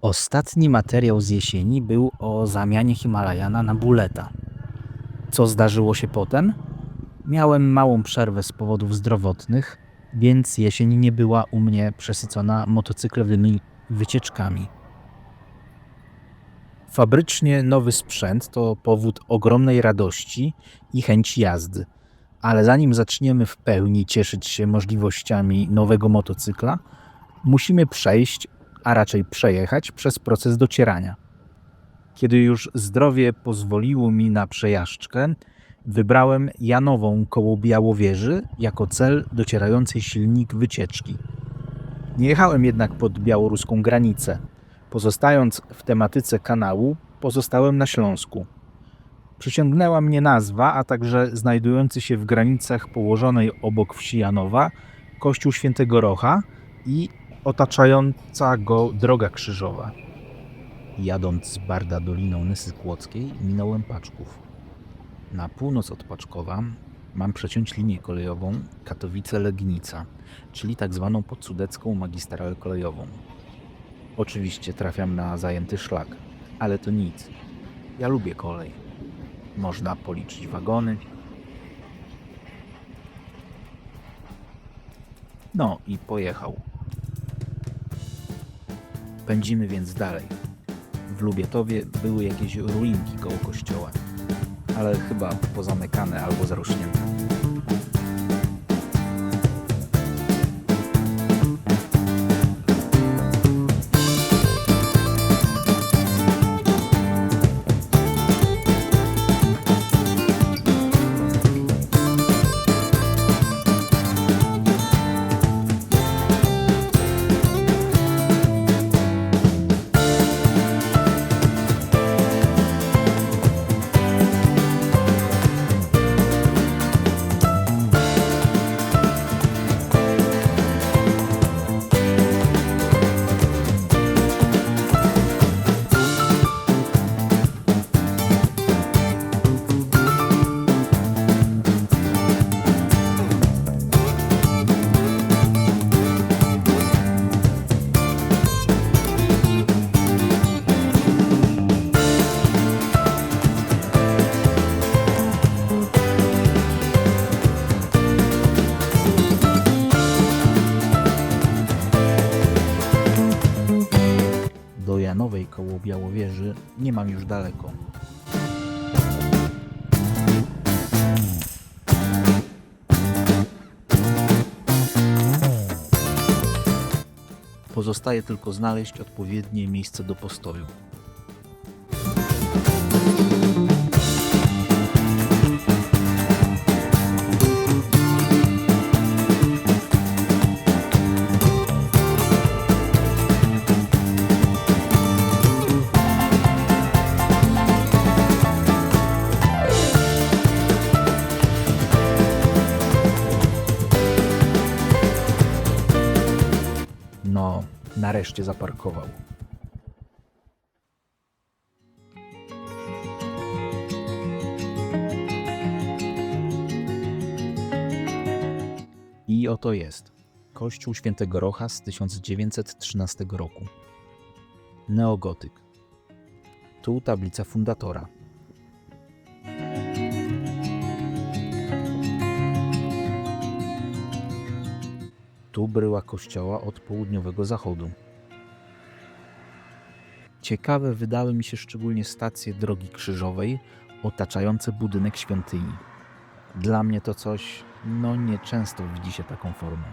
Ostatni materiał z jesieni był o zamianie Himalajana na buleta. Co zdarzyło się potem? Miałem małą przerwę z powodów zdrowotnych, więc jesień nie była u mnie przesycona motocyklowymi wycieczkami. Fabrycznie nowy sprzęt to powód ogromnej radości i chęci jazdy. Ale zanim zaczniemy w pełni cieszyć się możliwościami nowego motocykla, musimy przejść, a raczej przejechać przez proces docierania. Kiedy już zdrowie pozwoliło mi na przejażdżkę, wybrałem Janową koło Białowieży jako cel docierającej silnik wycieczki. Nie jechałem jednak pod białoruską granicę. Pozostając w tematyce kanału, pozostałem na Śląsku. Przyciągnęła mnie nazwa, a także znajdujący się w granicach położonej obok wsi Janowa kościół świętego Rocha i otaczająca go droga krzyżowa. Jadąc z Barda doliną Nysy Kłodzkiej minąłem Paczków. Na północ od Paczkowa mam przeciąć linię kolejową Katowice-Legnica, czyli tak zwaną podsudecką magistralę kolejową. Oczywiście trafiam na zajęty szlak, ale to nic. Ja lubię kolej. Można policzyć wagony. No i pojechał. Pędzimy więc dalej. W Lubietowie były jakieś ruinki koło kościoła, ale chyba pozamykane albo zarośnięte. Do Janowej koło Białowieży nie mam już daleko. Pozostaje tylko znaleźć odpowiednie miejsce do postoju. Nareszcie zaparkował. I oto jest. Kościół Świętego Rocha z 1913 roku. Neogotyk. Tu tablica fundatora. Tu bryła kościoła od południowego zachodu. Ciekawe wydały mi się szczególnie stacje drogi krzyżowej otaczające budynek świątyni. Dla mnie to coś, no nieczęsto widzi się taką formę.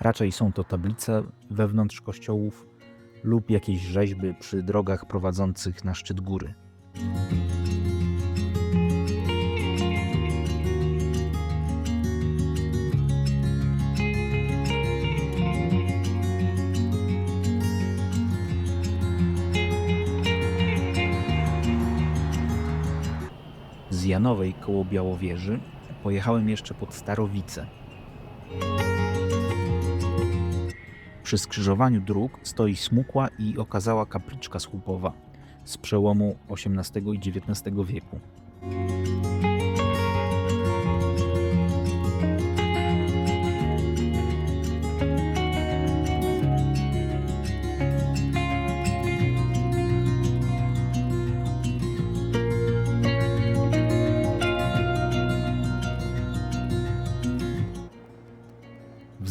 Raczej są to tablice wewnątrz kościołów lub jakieś rzeźby przy drogach prowadzących na szczyt góry. Janowej koło Białowieży pojechałem jeszcze pod Starowice. Przy skrzyżowaniu dróg stoi smukła i okazała kapliczka słupowa z przełomu XVIII i XIX wieku.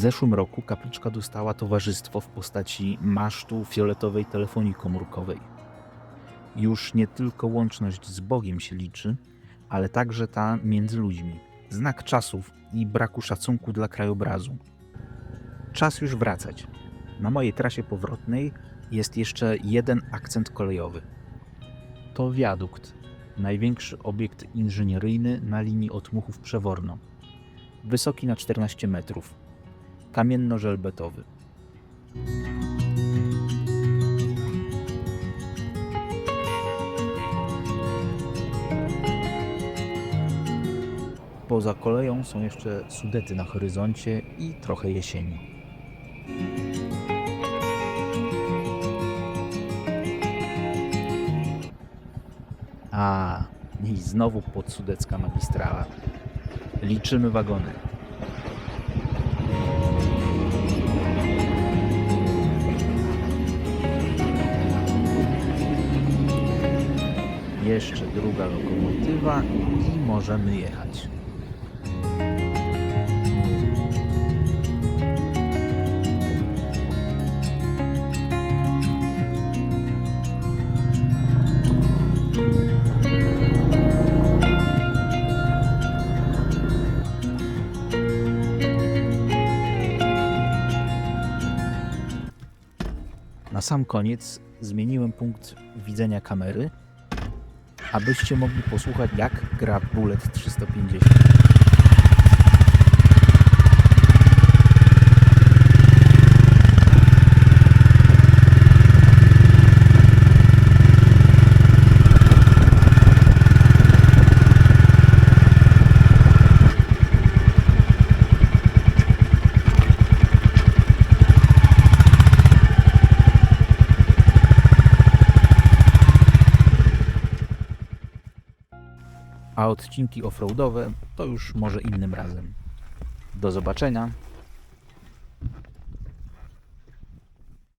Zeszłym roku kapliczka dostała towarzystwo w postaci masztu fioletowej telefonii komórkowej. Już nie tylko łączność z Bogiem się liczy, ale także ta między ludźmi. Znak czasów i braku szacunku dla krajobrazu. Czas już wracać. Na mojej trasie powrotnej jest jeszcze jeden akcent kolejowy. To wiadukt, największy obiekt inżynieryjny na linii Otmuchów Przeworno. Wysoki na 14 metrów. Kamienno-żelbetowy. Poza koleją są jeszcze Sudety na horyzoncie i trochę jesieni. A, i znowu podsudecka magistrala. Liczymy wagony. Jeszcze druga lokomotywa i możemy jechać. Na sam koniec zmieniłem punkt widzenia kamery, abyście mogli posłuchać jak gra Bullet 350. A odcinki offroadowe to już może innym razem. Do zobaczenia.